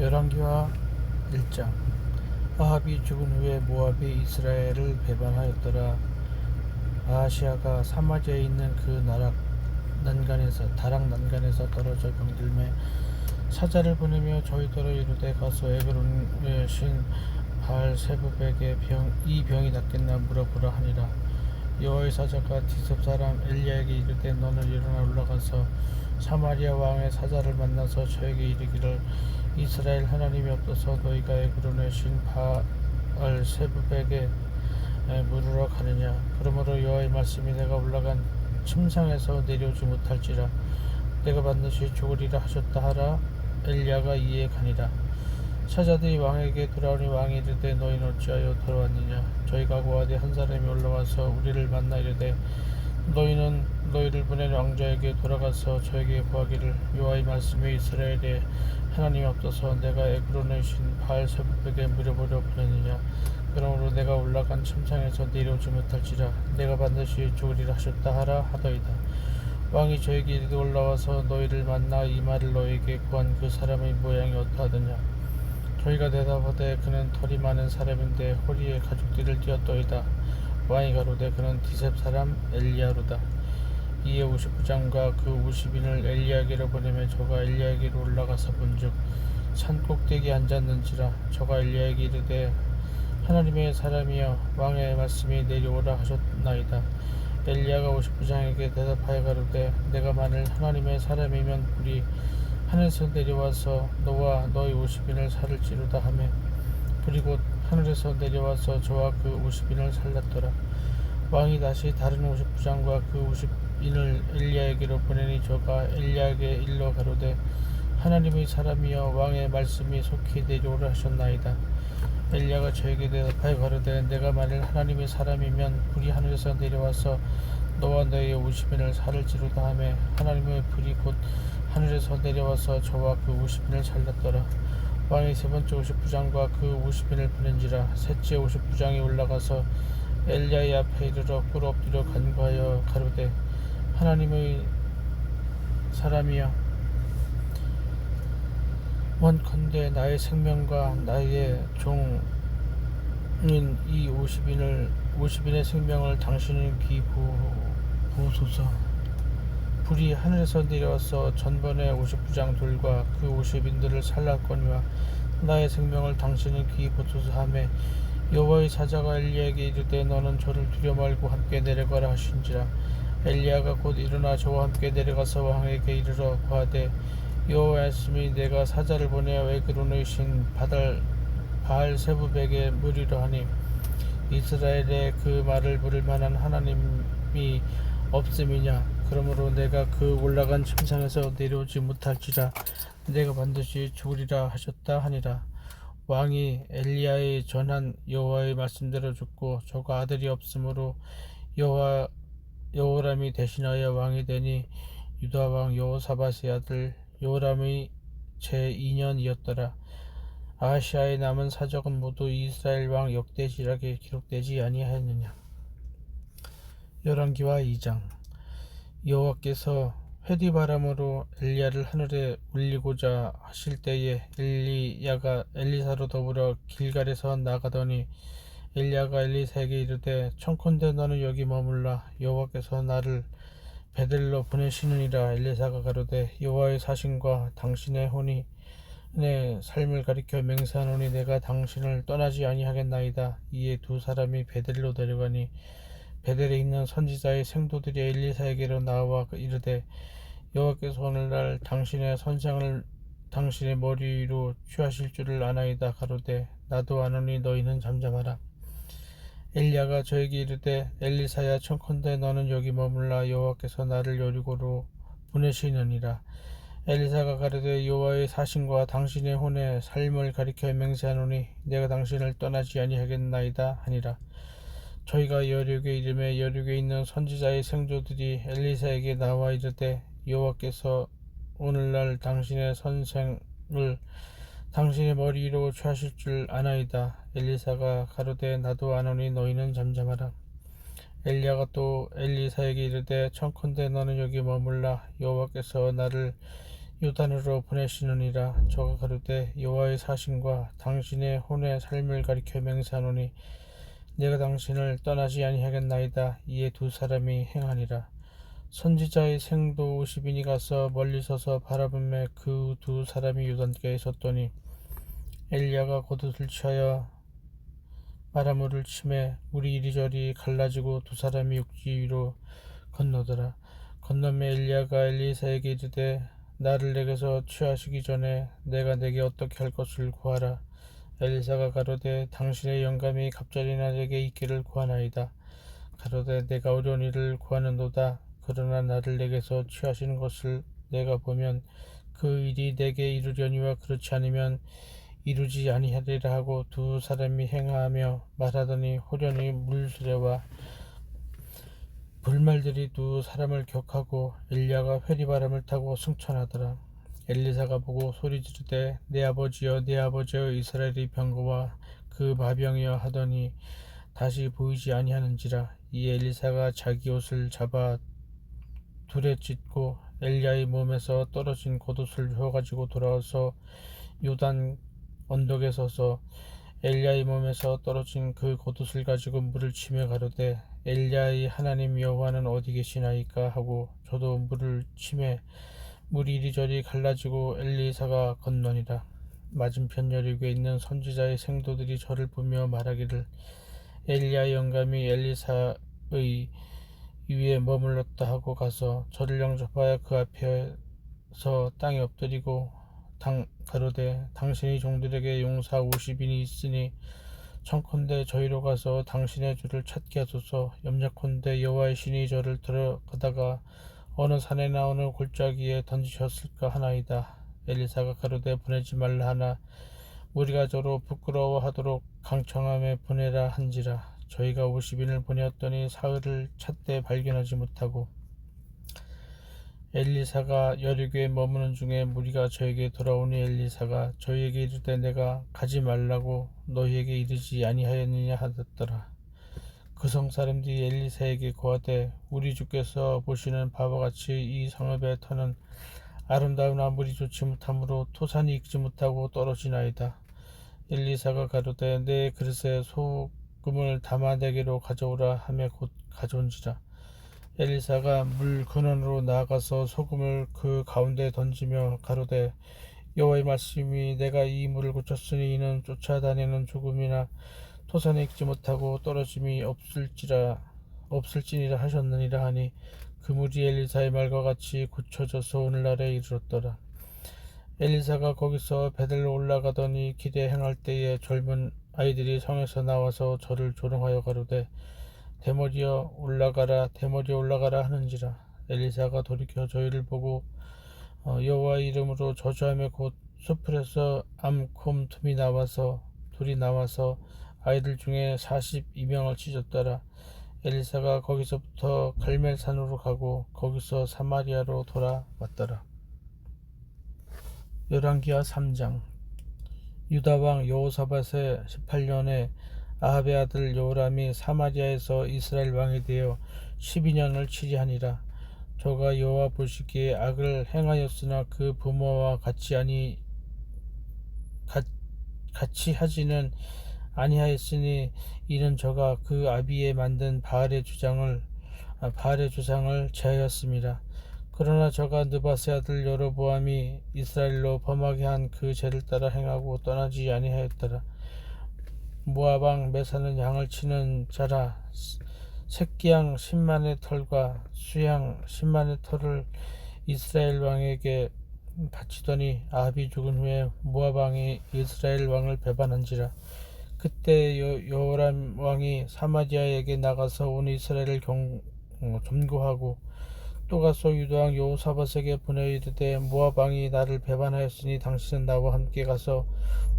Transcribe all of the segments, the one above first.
열왕기와 1장. 아합이 죽은 후에 모압이 이스라엘을 배반하였더라. 아하시아가 사마리아에 있는 그 나락 난간에서 다락 난간에서 떨어져 병들매 사자를 보내며 저희더러 이르되 가서 에그론의 신 바알세부백의 병, 이 병이 낫겠나 물어보라 하니라 여호와의 사자가 디섭 사람 엘리야에게 이르되 너는 일어나 올라가서 사마리아 왕의 사자를 만나서 저에게 이르기를 이스라엘 하나님이 없어서 너희가 에그론의 신 바알 세부백에 물으러 가느냐? 그러므로 여호와의 말씀이 내가 올라간 침상에서 내려오지 못할지라. 내가 반드시 죽으리라 하셨다 하라. 엘리야가 이에 가니라 사자들이 왕에게 돌아오니 왕이 이르되 너희는 어찌하여 돌아왔느냐? 저희가 고하되 한 사람이 올라와서 우리를 만나 이르되 너희는 너희를 보낸 왕자에게 돌아가서 저에게 구하기를 여호와의 말씀에 이스라엘에 하나님이 없어서 내가 에그론의 신 바알 세부백에 물어보려 보냈느냐? 그러므로 내가 올라간 침상에서 내려오지 못할지라 내가 반드시 죽으리라 하셨다 하라 하더이다. 왕이 저에게 올라와서 너희를 만나 이 말을 너희에게 구한 그 사람의 모양이 어떠하더냐 저희가 대답하되 그는 털이 많은 사람인데 허리에 가죽띠를 띄었더이다. 왕이 가로되 그는 디셉 사람 엘리야로다. 이에 59장과 그 50인을 엘리야에게로 보내며 저가 엘리야에게로 올라가서 본즉 산 꼭대기에 앉았는지라 저가 엘리야에게 이르되 하나님의 사람이여 왕의 말씀이 내려오라 하셨나이다. 엘리야가 59장에게 대답하여 가로되 내가 만일 하나님의 사람이면 불이 하늘에서 내려와서 너와 너희 50인을 살을지로다 하며 불이 곧 하늘에서 내려와서 저와 그 50인을 살렸더라. 왕이 다시 다른 59장과 그 50인을 엘리야에게로 보내니 저가 엘리야에게 일러 가로되 하나님의 사람이여 왕의 말씀이 속히 내려오라 하셨나이다. 엘리야가 저에게 대답하여 가로되 내가 만일 하나님의 사람이면 불이 하늘에서 내려와서 너와 너의 50인을 살을지로다 하며 하나님의 불이 곧 하늘에서 내려와서 저와 그 50인을 살렸더라. 왕이 세 번째 59장과 그 50인을 보낸지라. 셋째 59장이 올라가서 엘리야의 앞에 이르러 꿇어 엎드려 간구하여 가로되 하나님의 사람이여 원컨대 나의 생명과 나의 종인 이 50인을 50인의 생명을 당신의 귀보 소서. 불이 하늘에서 내려와서 전번의 59장 돌과 그 50인들을 살랐거니와 나의 생명을 당신의 귀 보소서 하매 여호와의 사자가 엘리야에게 이르되 너는 저를 두려 말고 함께 내려가라 하신지라. 엘리야가 곧 일어나 저와 함께 내려가서 왕에게 이르러 구하되 여호와의 말씀이 내가 사자를 보내어 에그론의 신 바달 바알 세부백에 물으려 하니 이스라엘의 그 말을 물을 만한 하나님이 없음이냐 그러므로 내가 그 올라간 침상에서 내려오지 못할지라 내가 반드시 죽으리라 하셨다 하니라 왕이 엘리야의 전한 여호와의 말씀대로 죽고 저가 아들이 없으므로 여호와 여호람이 대신하여 왕이 되니 유다 왕 여호사밧의 아들 요람의 제2년이었더라. 아시아에 남은 사적은 모두 이스라엘 왕 역대지락에 기록되지 아니하였느냐. 열왕기와 2장. 여호와께서 회디 바람으로 엘리야를 하늘에 올리고자 하실 때에 엘리야가 엘리사로 더불어 길갈에서 나가더니 엘리야가 엘리사에게 이르되 청컨대 너는 여기 머물라. 여호와께서 나를 베델로 보내시느니라. 엘리사가 가로되 여호와의 사신과 당신의 혼이 내 삶을 가리켜 맹세하노니 내가 당신을 떠나지 아니하겠나이다. 이에 두 사람이 베델로 데려가니 베델에 있는 선지자의 생도들이 엘리사에게로 나와 이르되 여호와께서 오늘날 당신의 선생을 당신의 머리 위로 취하실 줄을 아나이다 가로되 나도 아노니 너희는 잠잠하라. 엘리야가 저에게 이르되 엘리사야 청컨대 너는 여기 머물라 여호와께서 나를 여리고로 보내시느니라. 엘리사가 가르되 여호와의 사신과 당신의 혼의 삶을 가리켜 맹세하노니 내가 당신을 떠나지 아니하겠나이다 하니라 저희가 여륙에 이름에 여륙에 있는 선지자의 생조들이 엘리사에게 나와 이르되 여호와께서 오늘날 당신의 선생을 당신의 머리 위로 취하실 줄 아나이다. 엘리사가 가로되 나도 아노니 너희는 잠잠하라. 엘리야가 또 엘리사에게 이르되 청컨대 너는 여기 머물라 여호와께서 나를 요단으로 보내시느니라 저가 가로되 여호와의 사신과 당신의 혼의 삶을 가리켜 맹세하노니 내가 당신을 떠나지 아니하겠나이다. 이에 두 사람이 행하니라. 선지자의 생도 50인이 가서 멀리 서서 바라보매 그두 사람이 요단가에 섰더니 엘리야가 겉옷을 취하여 바라물을 치매 물이 이리저리 갈라지고 두 사람이 육지 위로 건너더라. 건너매 엘리야가 엘리사에게 이르되 나를 내게서 취하시기 전에 내가 내게 어떻게 할 것을 구하라 엘리사가 가로되 당신의 영감이 갑자기나 내게 있기를 구하나이다 가로되 내가 어려운 일을 구하는도다 그러나 나를 내게서 취하시는 것을 내가 보면 그 일이 내게 이루려니와 그렇지 않으면 이루지 아니하리라 하고 두 사람이 행하며 말하더니 호련히 물수레와 불말들이 두 사람을 격하고 엘리야가 회리바람을 타고 승천하더라. 엘리사가 보고 소리 지르되 내 아버지여 내 아버지여 이스라엘의 병거와 그 마병이여 하더니 다시 보이지 아니하는지라. 이 엘리사가 자기 옷을 잡아 둘에 찢고 엘리야의 몸에서 떨어진 겉옷을 휘어가지고 돌아와서 요단 언덕에 서서 엘리야의 몸에서 떨어진 그 겉옷을 가지고 물을 치며 가로되 엘리야의 하나님 여호와는 어디 계시나이까 하고 저도 물을 치매 물이 이리저리 갈라지고 엘리사가 건너니라 맞은편 여리고에 있는 선지자의 생도들이 저를 보며 말하기를 엘리야 영감이 엘리사의 위에 머물렀다 하고 가서 저를 영접하여 그 앞에서 땅에 엎드리고 당 가로되 당신이 종들에게 용사 50인이 있으니 청컨대 저희로 가서 당신의 주를 찾게 하소서. 염려컨대 여호와의 신이 저를 들어가다가 어느 산에나 어느 골짜기에 던지셨을까 하나이다 엘리사가 가로되 보내지 말라 하나 우리가 저로 부끄러워하도록 강청함에 보내라 한지라 저희가 50인을 보내었더니 사흘을 찾되 발견하지 못하고 엘리사가 여리고에 머무는 중에 무리가 저에게 돌아오니 엘리사가 저희에게 이르되 내가 가지 말라고 너희에게 이르지 아니하였느냐 하였더라. 그 성 사람들이 엘리사에게 고하되 우리 주께서 보시는 바와 같이 이 성읍의 터는 아름다운 아무리 좋지 못하므로 토산이 익지 못하고 떨어지나이다. 엘리사가 가로되 내 그릇에 소금을 담아 내게로 가져오라 하며 곧 가져온지라. 엘리사가 물 근원으로 나아가서 소금을 그 가운데 던지며 가로되 여호와의 말씀이 내가 이 물을 고쳤으니 이는 쫓아다니는 조금이나 토산에 익지 못하고 떨어짐이 없을지라 없을지니라 하셨느니라 하니 그 물이 엘리사의 말과 같이 고쳐져서 오늘날에 이르렀더라. 엘리사가 거기서 베들로 올라가더니 길에 행할 때에 젊은 아이들이 성에서 나와서 저를 조롱하여 가로되 대머리여 올라가라 대머리여 올라가라 하는지라 엘리사가 돌이켜 저희를 보고 어, 여호와의 이름으로 저주하며 곧 수풀에서 암콤 틈이 나와서 둘이 나와서 아이들 중에 42명을 찢었더라. 엘리사가 거기서부터 갈멜산으로 가고 거기서 사마리아로 돌아왔더라. 열왕기하 3장. 유다 왕 여호사밧의 18년에 아합의 아들 요람이 사마리아에서 이스라엘 왕이 되어 12년을 치리하니라. 저가 여호와 보시기에 악을 행하였으나 그 부모와 같이 아니 가, 같이 하지는 아니하였으니 이는 저가 그 아비에 만든 바알의 주장을 아, 바알의 주상을 제하였습니다. 그러나 저가 느바세 아들 여로보암이 이스라엘로 범하게 한 그 죄를 따라 행하고 떠나지 아니하였더라. 모아방 매사는 양을 치는 자라 새끼양 10만의 털과 수양 10만의 털을 이스라엘 왕에게 바치더니 아합이 죽은 후에 모아방이 이스라엘 왕을 배반한지라 그때 여, 호람 왕이 사마디아에게 나가서 온 이스라엘을 경, 어, 점거하고 또 가서 유다왕 여호사밧에게 보내 이르되 모압 왕이 나를 배반하였으니 당신은 나와 함께 가서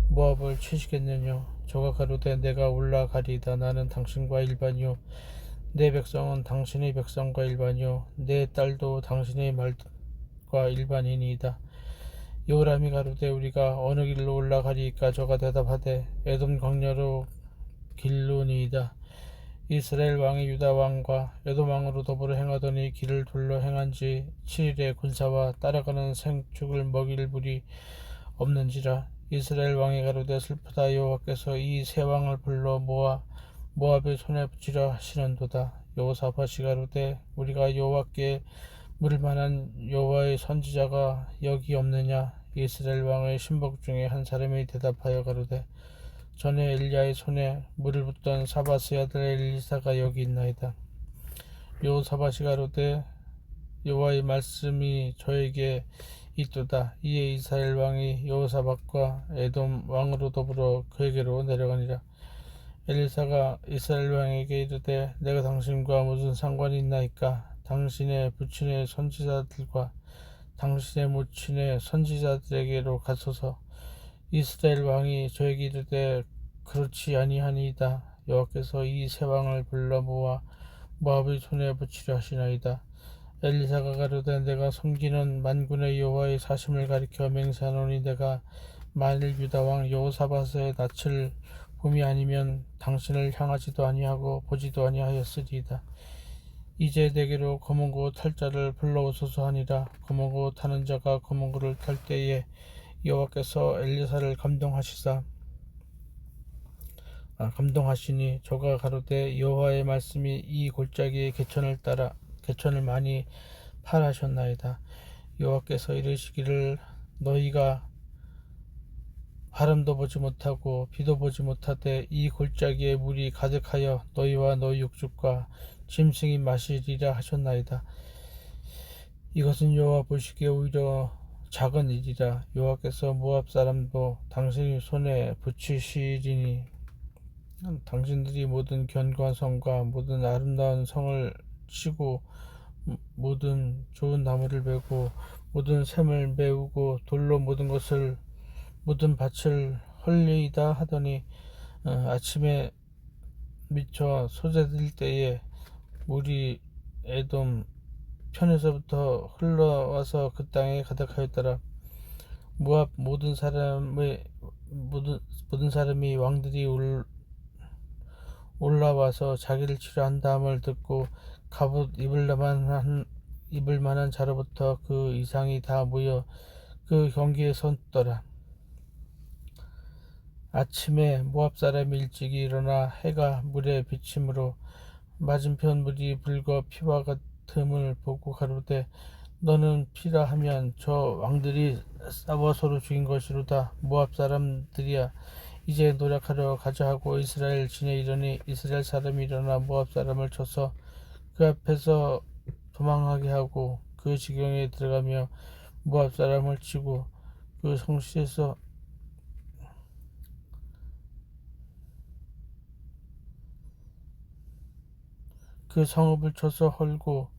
모압을 치시겠느냐? 저가 가로되 내가 올라가리다. 나는 당신과 일반이요. 내 백성은 당신의 백성과 일반이요. 내 딸도 당신의 말과 일반이니이다 요람이 가로되 우리가 어느 길로 올라가리까? 저가 대답하되 에돔 광야로 길로니이다. 이스라엘 왕이 유다 왕과 에돔 왕으로 더불어 행하더니 길을 둘러 행한 지 7일의 군사와 따라가는 생축을 먹일 물이 없는지라. 이스라엘 왕이 가로되 슬프다. 여호와께서 이 세 왕을 불러 모아 모압의 손에 붙이려 하시는도다. 여호사밧이 가로되 우리가 여호와께 물을 만한 여호와의 선지자가 여기 없느냐 이스라엘 왕의 신복 중에 한 사람이 대답하여 가로되 전에 엘리야의 손에 물을 붓던 사바스의 아들 엘리사가 여기 있나이다. 여호사밧이 가로되 여호와의 말씀이 저에게 있도다. 이에 이스라엘 왕이 여호사밧과 에돔 왕으로 더불어 그에게로 내려가니라. 엘리사가 이스라엘 왕에게 이르되 내가 당신과 무슨 상관이 있나이까? 당신의 부친의 선지자들과 당신의 모친의 선지자들에게로 가소서. 이스라엘 왕이 저에게 이르되 그렇지 아니하니이다. 여호와께서 이 세 왕을 불러 모아 모압의 손에 붙이려 하시나이다. 엘리사가 가로되 내가 섬기는 만군의 여호와의 사심을 가리켜 맹세하노니 내가 만일 유다 왕 여호사밧의 낯을 봄이 아니면 당신을 향하지도 아니하고 보지도 아니하였으리이다. 이제 내게로 검은고 탈 자를 불러오소서 하니라. 검은고 타는 자가 검은고를 탈 때에 여호와께서 엘리사를 감동하시사 아, 감동하시니 저가 가로되 여호와의 말씀이 이 골짜기의 개천을 따라 개천을 많이 파하셨나이다. 여호와께서 이르시기를 너희가 바람도 보지 못하고 비도 보지 못하되 이 골짜기에 물이 가득하여 너희와 너희 육축과 짐승이 마시리라 하셨나이다. 이것은 여호와 보시기에 오히려 작은 일이라 여호와께서 모압 사람도 당신의 손에 붙이시리니 당신들이 모든 견고한 성과 모든 아름다운 성을 치고 모든 좋은 나무를 베고 모든 샘을 메우고 돌로 모든 것을 모든 밭을 헐리이다 하더니 어, 아침에 미쳐 소재될 때에 물이 에돔 편에서부터 흘러와서 그 땅에 가득하였더라. 모압 모든 사람의 모든 모든 사람이 왕들이 올, 올라와서 자기를 치료한 다음을 듣고 갑옷 입을 만한 입을 만한 자로부터 그 이상이 다 모여 그 경기에 섰더라. 아침에 모압 사람이 일찍 일어나 해가 물에 비침으로 맞은편 물이 붉어 피와 같음을 보고 가로되 너는 피라 하면 저 왕들이 싸워 서로 죽인 것이로다. 모압 사람들이야. 이제 노력하러 가자 하고 이스라엘 진에 이르니 이스라엘 사람이 일어나 모압 사람을 쳐서 그 앞에서 도망하게 하고 그 지경에 들어가며 모압 사람을 치고 그 성시에서 그 성읍을 쳐서 헐고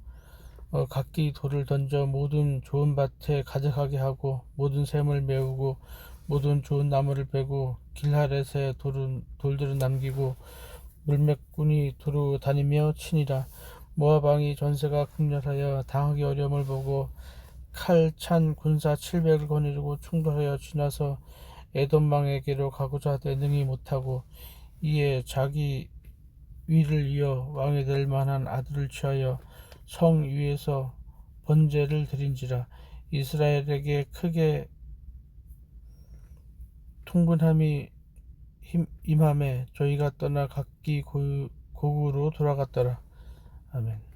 어, 각기 돌을 던져 모든 좋은 밭에 가득하게 하고 모든 샘을 메우고 모든 좋은 나무를 베고 길하렛에 돌은, 돌들을 남기고 물맥꾼이 두루 다니며 모압 왕이 전세가 극렬하여 당하기 어려움을 보고 칼 찬 군사 700을 거느리고 충돌하여 지나서 에돔 왕에게로 가고자 하되 능히 못하고 이에 자기 위를 이어 왕이 될 만한 아들을 취하여 성 위에서 번제를 드린지라 이스라엘에게 크게 통분함이 임함에 저희가 떠나 각기 고국으로 돌아갔더라. 아멘.